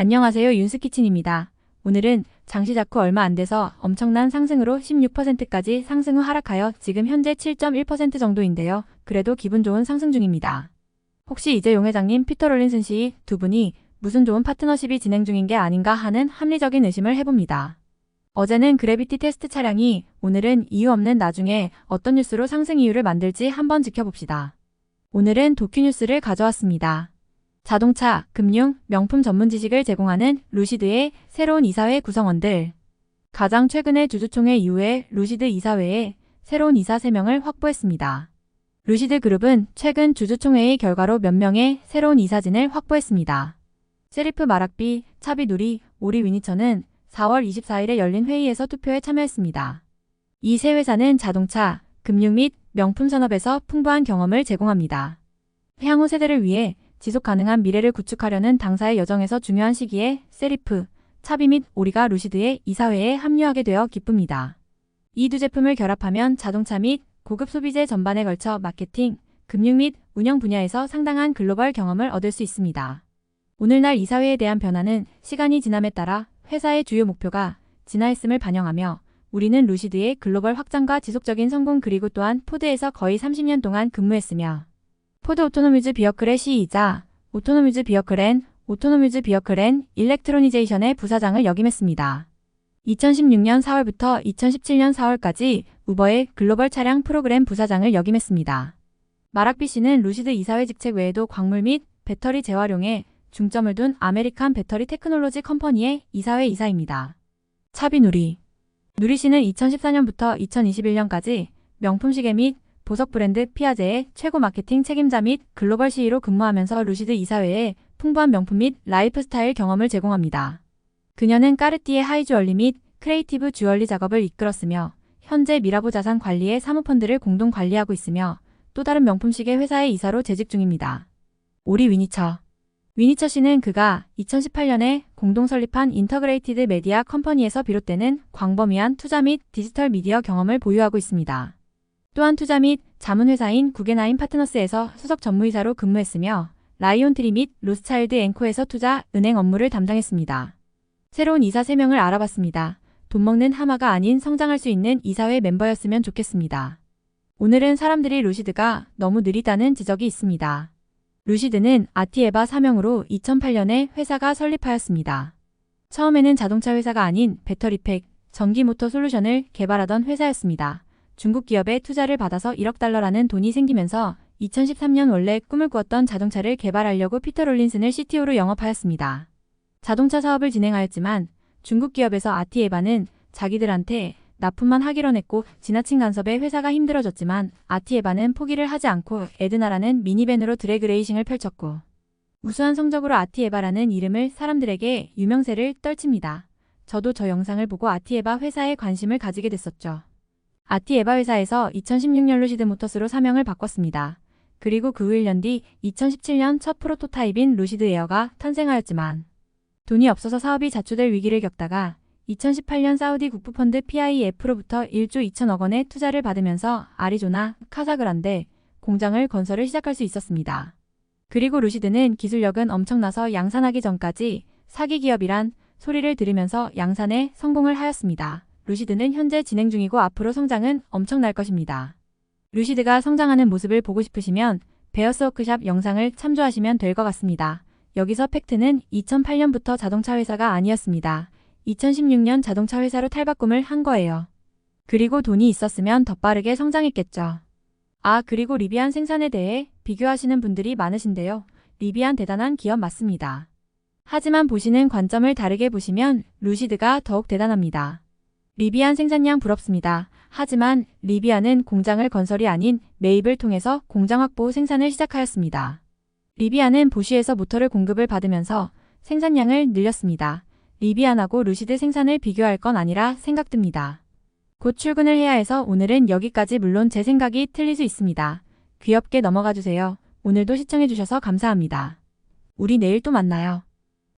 안녕하세요 윤스키친입니다. 오늘은 장시 작후 얼마 안 돼서 엄청난 상승으로 16%까지 상승 후 하락하여 지금 현재 7.1% 정도인데요. 그래도 기분 좋은 상승 중입니다. 혹시 이제 용 회장님, 피터 롤린슨 씨 두 분이 무슨 좋은 파트너십이 진행 중인 게 아닌가 하는 합리적인 의심을 해봅니다. 어제는 그래비티 테스트 차량이 오늘은 이유 없는 나중에 어떤 뉴스로 상승 이유를 만들지 한번 지켜봅시다. 오늘은 도큐뉴스를 가져왔습니다. 자동차, 금융, 명품 전문 지식을 제공하는 루시드의 새로운 이사회 구성원들. 가장 최근의 주주총회 이후에 루시드 이사회에 새로운 이사 3명을 확보했습니다. 루시드 그룹은 최근 주주총회의 결과로 몇 명의 새로운 이사진을 확보했습니다. 세리프 마락비, 차비 누리, 오리 위니처는 4월 24일에 열린 회의에서 투표에 참여했습니다. 이 세 회사는 자동차, 금융 및 명품 산업에서 풍부한 경험을 제공합니다. 향후 세대를 위해 지속 가능한 미래를 구축하려는 당사의 여정에서 중요한 시기에 세리프, 차비 및 오리가 루시드의 이사회에 합류하게 되어 기쁩니다. 이 두 제품을 결합하면 자동차 및 고급 소비재 전반에 걸쳐 마케팅, 금융 및 운영 분야에서 상당한 글로벌 경험을 얻을 수 있습니다. 오늘날 이사회에 대한 변화는 시간이 지남에 따라 회사의 주요 목표가 진화했음을 반영하며 우리는 루시드의 글로벌 확장과 지속적인 성공 그리고 또한 포드에서 거의 30년 동안 근무했으며 포드 오토노뮤즈 비어클의 시이자 오토노뮤즈 비어클 앤 오토노뮤즈 비어클 앤 일렉트로니제이션의 부사장을 역임했습니다. 2016년 4월부터 2017년 4월까지 우버의 글로벌 차량 프로그램 부사장을 역임했습니다. 마락비 씨는 루시드 이사회 직책 외에도 광물 및 배터리 재활용에 중점을 둔 아메리칸 배터리 테크놀로지 컴퍼니의 이사회 이사입니다. 차비 누리 누리 씨는 2014년부터 2021년까지 명품 시계 및 보석 브랜드 피아제의 최고 마케팅 책임자 및 글로벌 CE로 근무하면서 루시드 이사회에 풍부한 명품 및 라이프스타일 경험을 제공합니다. 그녀는 까르띠에 하이주얼리 및 크리에이티브 주얼리 작업을 이끌었으며 현재 미라보 자산 관리의 사모펀드를 공동 관리하고 있으며 또 다른 명품 시계 회사의 이사로 재직 중입니다. 오리 위니처 위니처 씨는 그가 2018년에 공동 설립한 인터그레이티드 메디아 컴퍼니에서 비롯되는 광범위한 투자 및 디지털 미디어 경험을 보유하고 있습니다. 또한 투자 및 자문회사인 구게나인 파트너스에서 수석 전무이사로 근무했으며 라이온트리 및 로스차일드 앵코에서 투자, 은행 업무를 담당했습니다. 새로운 이사 3명을 알아봤습니다. 돈 먹는 하마가 아닌 성장할 수 있는 이사회 멤버였으면 좋겠습니다. 오늘은 사람들이 루시드가 너무 느리다는 지적이 있습니다. 루시드는 아티에바 사명으로 2008년에 회사가 설립하였습니다. 처음에는 자동차 회사가 아닌 배터리팩, 전기모터 솔루션을 개발하던 회사였습니다. 중국 기업의 투자를 받아서 1억 달러라는 돈이 생기면서 2013년 원래 꿈을 꾸었던 자동차를 개발하려고 피터 롤린슨을 CTO로 영업하였습니다. 자동차 사업을 진행하였지만 중국 기업에서 아티에바는 자기들한테 납품만 하기로 했고 지나친 간섭에 회사가 힘들어졌지만 아티에바는 포기를 하지 않고 에드나라는 미니밴으로 드래그 레이싱을 펼쳤고 우수한 성적으로 아티에바라는 이름을 사람들에게 유명세를 떨칩니다. 저도 저 영상을 보고 아티에바 회사에 관심을 가지게 됐었죠. 아티에바 회사에서 2016년 루시드 모터스로 사명을 바꿨습니다. 그리고 그 후 1년 뒤 2017년 첫 프로토타입인 루시드 에어가 탄생하였지만 돈이 없어서 사업이 자초될 위기를 겪다가 2018년 사우디 국부펀드 PIF로부터 1조 2천억 원의 투자를 받으면서 아리조나, 카사그란데 공장을 건설을 시작할 수 있었습니다. 그리고 루시드는 기술력은 엄청나서 양산하기 전까지 사기 기업이란 소리를 들으면서 양산에 성공을 하였습니다. 루시드는 현재 진행 중이고 앞으로 성장은 엄청날 것입니다. 루시드가 성장하는 모습을 보고 싶으시면 베어스 워크샵 영상을 참조하시면 될 것 같습니다. 여기서 팩트는 2008년부터 자동차 회사가 아니었습니다. 2016년 자동차 회사로 탈바꿈을 한 거예요. 그리고 돈이 있었으면 더 빠르게 성장했겠죠. 아, 그리고 리비안 생산에 대해 비교하시는 분들이 많으신데요. 리비안 대단한 기업 맞습니다. 하지만 보시는 관점을 다르게 보시면 루시드가 더욱 대단합니다. 리비안 생산량 부럽습니다. 하지만 리비안은 공장을 건설이 아닌 매입을 통해서 공장 확보 생산을 시작하였습니다. 리비안은 보쉬에서 모터를 공급을 받으면서 생산량을 늘렸습니다. 리비안하고 루시드 생산을 비교할 건 아니라 생각듭니다. 곧 출근을 해야 해서 오늘은 여기까지 물론 제 생각이 틀릴 수 있습니다. 귀엽게 넘어가 주세요. 오늘도 시청해주셔서 감사합니다. 우리 내일 또 만나요.